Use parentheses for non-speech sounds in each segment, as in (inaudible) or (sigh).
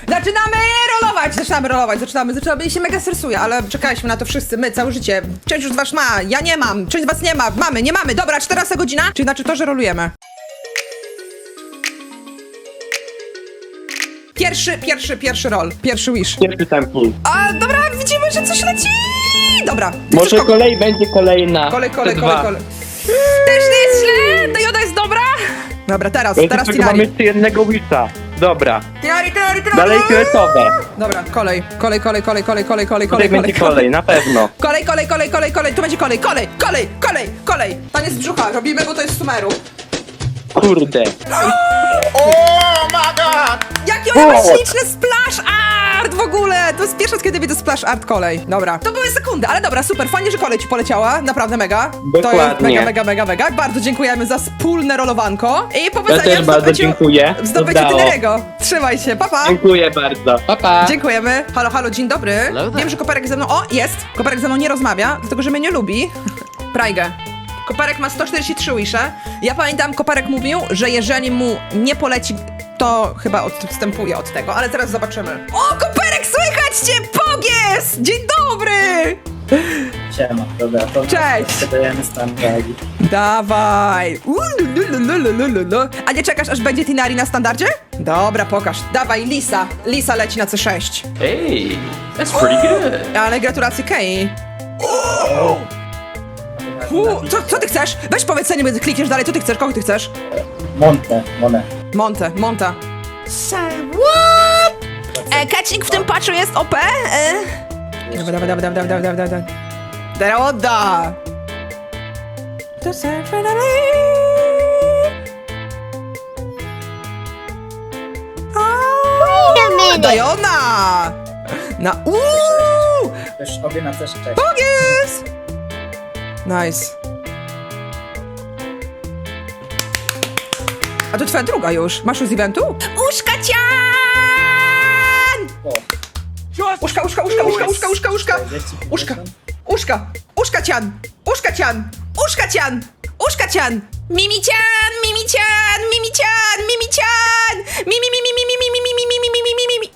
Zaczynamy rolować, zaczynamy rolować, zaczynamy, zaczynamy i się mega stresuje, ale czekaliśmy na to wszyscy, my, całe życie. Część z was ma, ja nie mam, część z was nie ma, mamy, nie mamy, dobra, 14 godzina, czyli znaczy to, że rolujemy. Pierwszy, pierwszy, pierwszy roll, pierwszy wish. Pierwszy tempu. A, dobra, widzimy, że coś leci! Dobra. Może chcesz ko- kolej będzie kolejna. Kolej, kolej, Te kolej, dwa. kolej. Też nie jest źle, ta joda jest dobra. Dobra, teraz, teraz tylko mamy Tinari. jeszcze jednego wisha. Dobra. Tinari, Tinari, Tinari. Dalej fioletowe. Dobra, kolej, kolej, kolej, kolej, kolej, kolej, kolej, Tutaj kolej, kolej, będzie kolej, na pewno. Kolej, kolej, kolej, kolej, kolej, tu będzie kolej, kolej, kolej, kolej, kolej. Taniec brzucha, robimy, bo to jest Sumeru. Kurde. Jaki oni mają O! śliczny splash art w ogóle! To jest pierwszy raz, kiedy widzę splash art kolej. Dobra, to były sekundy, ale dobra, super, fajnie, że kolej ci poleciała, naprawdę mega. To jest Dokładnie. mega, mega, mega, mega. Bardzo dziękujemy za wspólne rolowanko i Ja powodzenia też w bardzo zdobyciu, dziękuję. w zdobyciu Udało. Tynerego. Trzymaj się, papa! Pa. Dziękuję bardzo. Pa, pa. Dziękujemy. Halo, halo, dzień dobry. Hello there. Wiem, że Koperek ze mną. O, jest! Koperek ze mną nie rozmawia, dlatego że mnie nie lubi. (laughs) Prajgę. Koperek ma 143 wisze. Ja pamiętam, Koperek mówił, że jeżeli mu nie poleci, to chyba odstępuje od tego, ale teraz zobaczymy. O, Koperek, słychać cię! Pogies! Dzień dobry! Siema, dobra, to Cześć. dajemy stan wagi. Dawaj! Ululululululu. A nie czekasz, aż będzie Tinari na standardzie? Dobra, pokaż. Dawaj, Lisa. Lisa leci na C6. Hey, that's pretty good. Ale gratulacje Kei. Co, co ty chcesz? Weź powiedz nie będę klikniesz dalej, co ty chcesz? Kogo ty chcesz? Monte, Monę. Monte, Monta. Say what? E, catching w tym patchu jest OP? E? Dawaj, dawaj, dawaj, dawaj, dawaj, dawaj. Teraz odda! To se- A, Dajona! Na uuu! Też obie na też cześć. Bogus! Nice. A to twoja druga już. Masz już z eventu? Uszka cian! Uszka, uszka, uszka, uszka, uszka, uszka, uszka. 40, Uszka, uszka, uszka cian, uszka cian, uszka cian, uszka cian. Mimi cian, mimi cian, mimi cian, mimi cian. Mimi, mimi, mimi, mimi, mimi, mimi, mimi, mimi, mimi.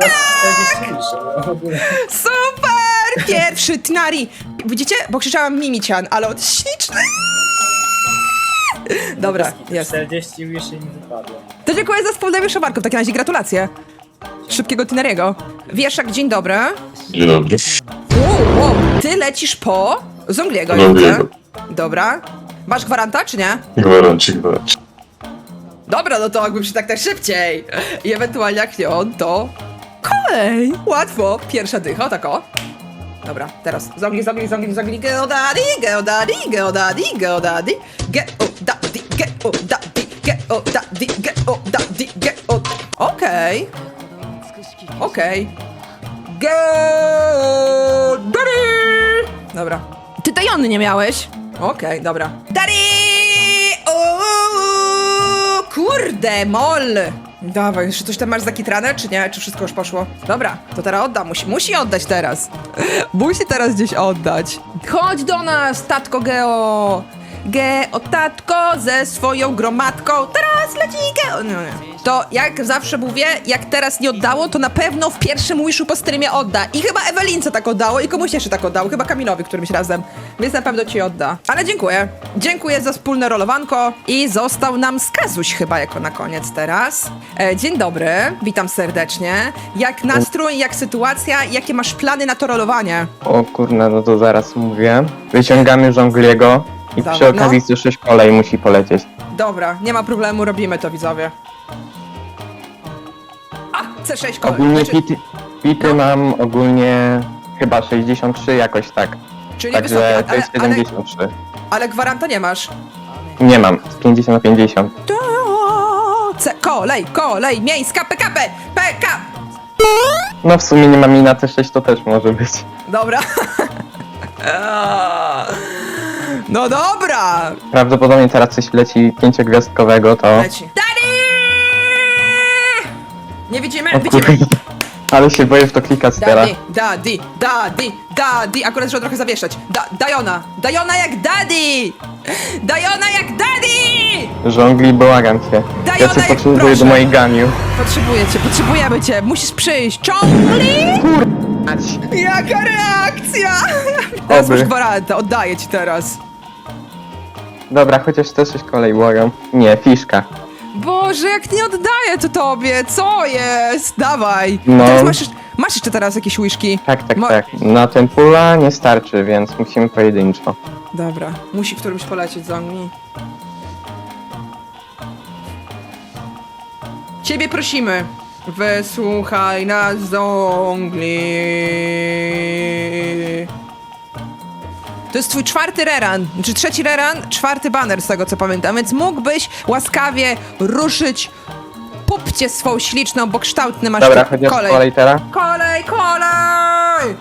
Chyba 40 niż, w ogóle. Super! Pierwszy Tnari! Widzicie? Bo krzyczałam Mimician, ale on jest śliczny! Dobra, jest. 40 już nie wypadło. To dziękuję za wspólne wyszowarko. W takim razie gratulacje. Szybkiego Tineriego. Wieszak, dzień dobry. Dzień dobry. Wow, wow. Ty lecisz po Zongliego, No, widzę. Dobra. Masz gwaranta, czy nie? Gwarancik, gwarancik. Dobra, no to jakbym się tak tak szybciej. I ewentualnie jak nie on, to kolej. Łatwo. Pierwsza dycha, tak o. Dobra, teraz. Zogli, zogli, zogli, zogli. Geodadi, geodadi, geodadi, geodadi. Geodadi, geodadi, geodadi, geodadi, geodadi. Okej. Okej. Geodadi! Dobra. Ty tej Jonny nie miałeś? Okej, dobra. Dari! O, kurde, mol! Dawaj, jeszcze coś tam masz zakitrane, czy nie? Czy wszystko już poszło? Dobra, to teraz odda. Musi, musi oddać teraz. (laughs) musi teraz gdzieś oddać. Chodź do nas, tatko Geo! Geo, tatko, ze swoją gromadką. Teraz leci Geo! To jak zawsze mówię, jak teraz nie oddało, to na pewno w pierwszym wishu po streamie odda. I chyba Ewelince tak oddało i komuś jeszcze tak oddało. Chyba Kamilowi którymś razem. Więc na pewno ci odda. Ale dziękuję. Dziękuję za wspólne rolowanko. I został nam Skazuś chyba jako na koniec teraz. E, dzień dobry, witam serdecznie. Jak nastrój, jak sytuacja, jakie masz plany na to rolowanie? O kurna, no to zaraz mówię. Wyciągamy żongliego i Dobra, przy okazji no. słyszysz kolej musi polecieć. Dobra, nie ma problemu, robimy to widzowie. A, C6 kolej. Ogólnie Znaczy, pity, pity mam ogólnie chyba 63 jakoś tak. czyli Także wysokie, to ale, jest ale, 73. ale gwaranta nie masz. Nie mam, z 50 na 50. To C, kolej, kolej, miejska, PKP, PK. No w sumie nie mam i na T6 to też może być. Dobra. (laughs) No dobra. Prawdopodobnie teraz coś leci pięciogwiazdkowego, to... Leci. Daddy! Nie widzimy? O Widzimy. kurde. Ale się boję w to klikać teraz. Daddy, daddy, daddy, daddy. Akurat, żeby trochę zawieszać. Da, Dajona. Dajona jak daddy. Dajona jak daddy! Żongli, błagam cię. Daj Ja cię potrzebuję proszę. do mojej ganiu. Potrzebuję cię, potrzebujemy cię. Musisz przyjść. Ciągli! Jaka reakcja! Teraz Oby. masz gwarantę, oddaję ci teraz. Dobra, chociaż to coś kolej, błagam. Nie, fiszka. Boże, jak nie oddaję to tobie, co jest? Dawaj. No. Teraz masz, jeszcze- masz jeszcze teraz jakieś łyżki. Tak, tak, Mo- tak. Na ten pula nie starczy, więc musimy pojedynczo. Dobra, musi którymś polecieć za mnie. Ciebie prosimy. Wysłuchaj nas zongli. To jest twój czwarty reran, czy trzeci reran, czwarty banner z tego co pamiętam, więc mógłbyś łaskawie ruszyć pupcie swą śliczną, bo kształtny masz Dobra, tu- chociaż kolej. kolej teraz. Kolej, kolej!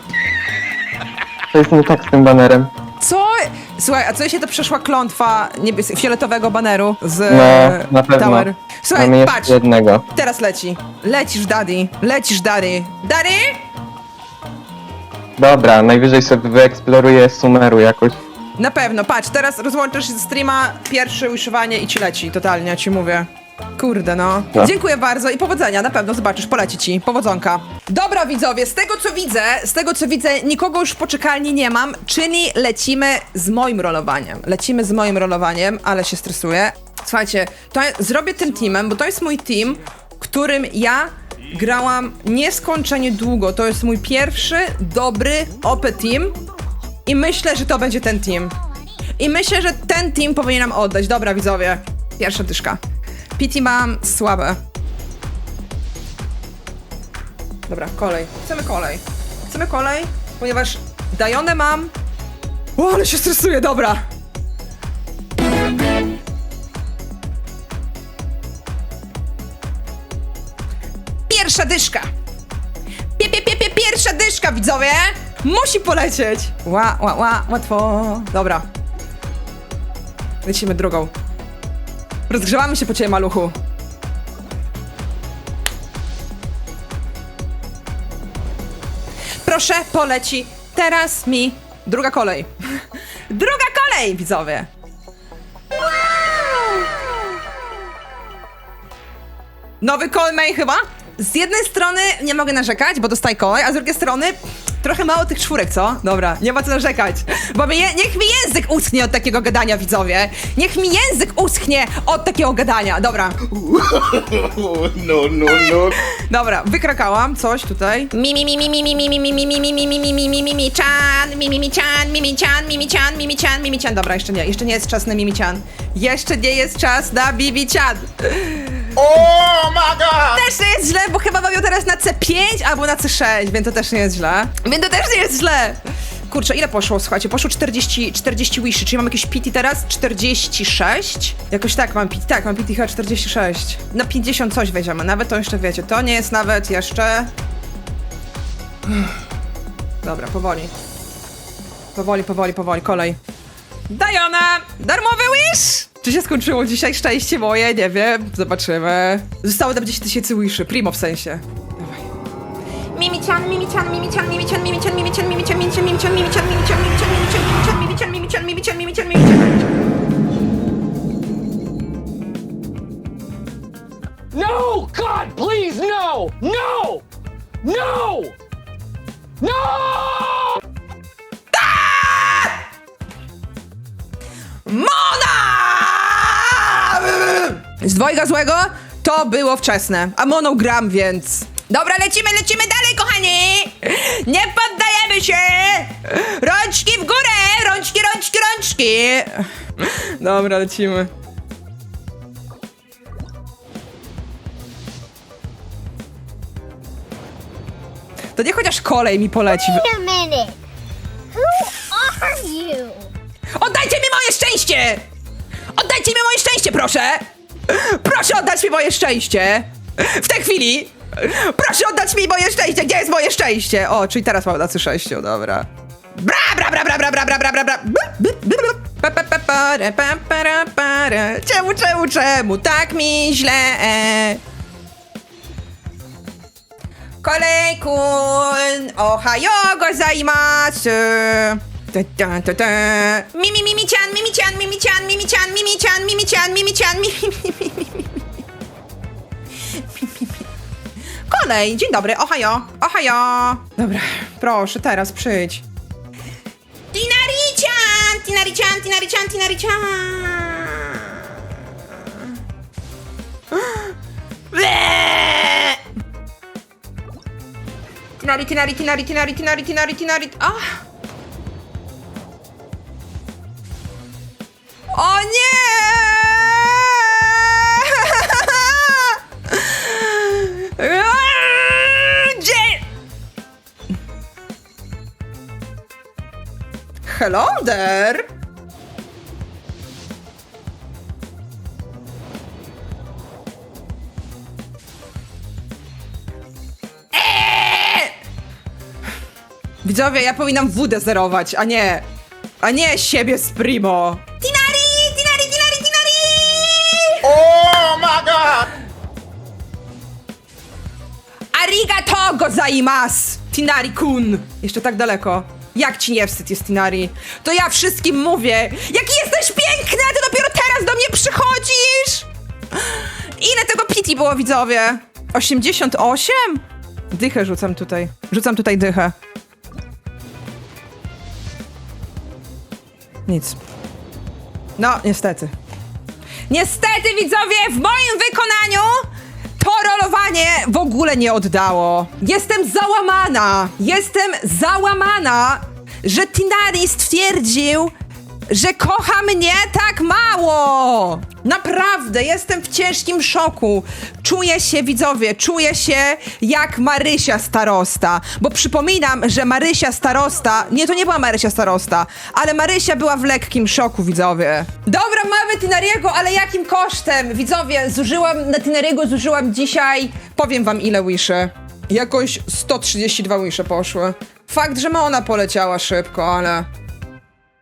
To jest nie tak z tym banerem. Co? Słuchaj, a co jeśli to przeszła klątwa niebies- fioletowego baneru z No, e, na pewno. Tower? Słuchaj, Mamy jeszcze patrz, jednego. teraz leci. Lecisz, daddy. Lecisz, daddy. Daddy? Dobra, najwyżej sobie wyeksploruję Sumeru jakoś. Na pewno, patrz, teraz rozłączysz się ze streama, pierwsze uszywanie i ci leci, totalnie, ci mówię. Kurde, no. No. Dziękuję bardzo i powodzenia, na pewno zobaczysz, poleci ci. Powodzonka. Dobra, widzowie, z tego co widzę, z tego co widzę, nikogo już w poczekalni nie mam, czyli lecimy z moim rolowaniem. Lecimy z moim rolowaniem, ale się stresuję. Słuchajcie, to zrobię tym teamem, bo to jest mój team, którym ja grałam nieskończenie długo. To jest mój pierwszy, dobry OP team i myślę, że to będzie ten team. I myślę, że ten team powinienem oddać. Dobra, widzowie. Pierwsza dyszka. PT mam słabe. Dobra, kolej. Chcemy kolej. Chcemy kolej, ponieważ Dajonę mam. O, ale się stresuję, dobra. Dyszka. Pie, pie, pie, pie, pierwsza dyszka, widzowie! Musi polecieć! Ła, ła, ła, łatwo. Dobra. Lecimy drugą. Rozgrzewamy się po ciebie, maluchu. Proszę, poleci teraz mi druga kolej. (laughs) druga kolej, widzowie! Nowy kolej chyba? Z jednej strony nie mogę narzekać, bo dostaję kolej, a z drugiej strony trochę mało tych czwórek, co? Dobra, nie ma co narzekać. Bo mi je, niech mi język uschnie od takiego gadania, widzowie. Niech mi język uschnie od takiego gadania. Dobra, no, no, no. dobra, wykrakałam coś tutaj. Mi mi mi mi mi mi mi mi mi mi mi mi mi mi mi mi mi mi mi chan mi mi mi chan mi mi chan mi mi chan mi mi chan mi mi Mimician, dobra, jeszcze nie, jeszcze nie jest czas na Mimician. Jeszcze nie jest czas na Mimician. Oh my god! Też nie jest źle, bo chyba bawią teraz na C5 albo na C6, więc to też nie jest źle. Więc to też nie jest źle. Kurczę, ile poszło? Słuchajcie, poszło 40, 40 wishy, czyli mam jakieś pity teraz? 46? Jakoś tak, mam pity, tak, mam pity chyba 46. Na 50 coś weźmiemy, nawet to jeszcze wiecie, to nie jest nawet jeszcze... Dobra, powoli. Powoli, powoli, powoli, kolej. Dajona! Darmowy wish! Czy się skończyło dzisiaj szczęście moje? Nie wiem, zobaczymy. Zostało nam 10 tysięcy wiszy, primo w sensie. mi mi chan mi mi chan mi mi chan mi mi chan mi mi chan mi mi chan mi mi chan mi mi chan mi Z dwojga złego to było wczesne, a monogram więc. Dobra, lecimy, lecimy dalej, kochani! Nie poddajemy się! Rączki w górę! Rączki, rączki, rączki! Dobra, lecimy. To nie chociaż kolej mi poleci. Wait a minute. Who are you? Oddajcie mi moje szczęście! Oddajcie mi moje szczęście, proszę! Proszę oddać mi moje szczęście! W tej chwili! Proszę oddać mi moje szczęście! Gdzie jest moje szczęście? O, czyli teraz mam na C6, dobra. Bra, bra, bra, bra, bra, bra, bra, bra, bra, bra. Czemu, czemu, czemu tak mi źle? Kolej kun, ohayo gozaimasu. Ta, ta, ta, ta. Mimi, mimi, cian, mimi, cian, mimi, cian, mimi, cian, mimi, cian, mimi, cian, mimi. Kolej, dzień dobry, ohajo, ohajo. Dobra, proszę, teraz przyjdź. Tinari-chan, tinari-chan, tinari-chan, tinari-chan. Ble! Tinari, tinari, tinari, tinari, tinari, tinari, tinari. Ah. Hello there! Widzowie, ja powinnam wódę zerować, a nie... A nie siebie z Primo. Tinari, tinari, tinari, tinari! Oh my god! Arigato gozaimasu! Tinari-kun! Jeszcze tak daleko. Jak ci nie wstyd jest Tinari? To ja wszystkim mówię, jaki jesteś piękny, a ty dopiero teraz do mnie przychodzisz! Ile tego piti było, widzowie? 88? Dychę rzucam tutaj. Rzucam tutaj dychę. Nic. No, niestety. Niestety, widzowie, w moim wykonaniu to rolowanie w ogóle nie oddało. Jestem załamana. Jestem załamana, że Tinari stwierdził, że kocha mnie tak mało. Naprawdę, jestem w ciężkim szoku. Czuję się, widzowie, czuję się jak Marysia starosta. Bo przypominam, że Marysia starosta, nie, to nie była Marysia starosta, ale Marysia była w lekkim szoku, widzowie. Dobra, mamy Tinariego, ale jakim kosztem? Widzowie, zużyłam, na Tinariego zużyłam dzisiaj, powiem wam ile wiszy. Jakoś 132 wisze poszły. Fakt, że Mona poleciała szybko, ale